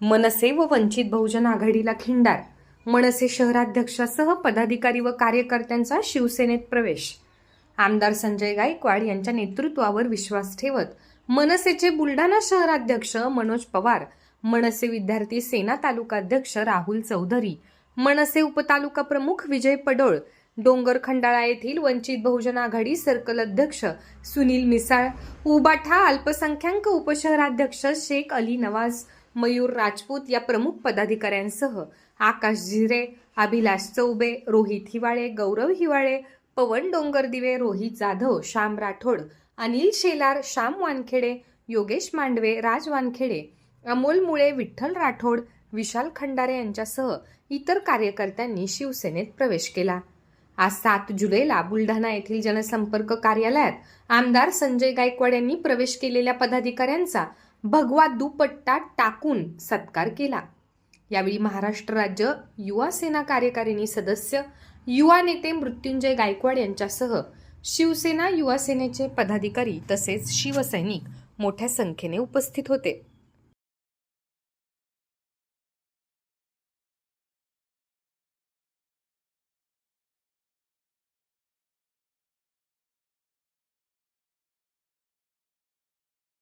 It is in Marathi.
मनसे व वंचित बहुजन आघाडीला खिंडार. मनसे शहराध्यक्षासह पदाधिकारी व कार्यकर्त्यांचा शिवसेनेत प्रवेश. आमदार संजय गायकवाड यांच्या नेतृत्वावर विश्वास ठेवत मनसेचे बुलढाणा शहराध्यक्ष मनोज पवार मनसे विद्यार्थी सेना तालुकाध्यक्ष राहुल चौधरी मनसे उपतालुका प्रमुख विजय पडोळ डोंगर खंडाळा येथील वंचित बहुजन आघाडी सर्कल अध्यक्ष सुनील मिसाळ उबाठा अल्पसंख्याक उपशहराध्यक्ष शेख अली नवाज मयूर राजपूत या प्रमुख पदाधिकाऱ्यांसह आकाश झिरे अभिलाष चौबे रोहित हिवाळे गौरव हिवाळे पवन डोंगरदिवे रोहित जाधव श्याम राठोड अनिल शेलार श्याम वानखेडे योगेश मांडवे राज वानखेडे अमोल मुळे विठ्ठल राठोड विशाल खंडारे यांच्यासह इतर कार्यकर्त्यांनी शिवसेनेत प्रवेश केला. आज सात जुलैला बुलढाणा येथील जनसंपर्क कार्यालयात आमदार संजय गायकवाड यांनी प्रवेश केलेल्या पदाधिकाऱ्यांचा भगवा दुपट्टा टाकून सत्कार केला. यावेळी महाराष्ट्र राज्य युवा सेना कार्यकारिणी सदस्य युवा नेते मृत्युंजय गायकवाड यांच्यासह शिवसेना युवा सेनेचे पदाधिकारी तसेच शिवसैनिक मोठ्या संख्येने उपस्थित होते.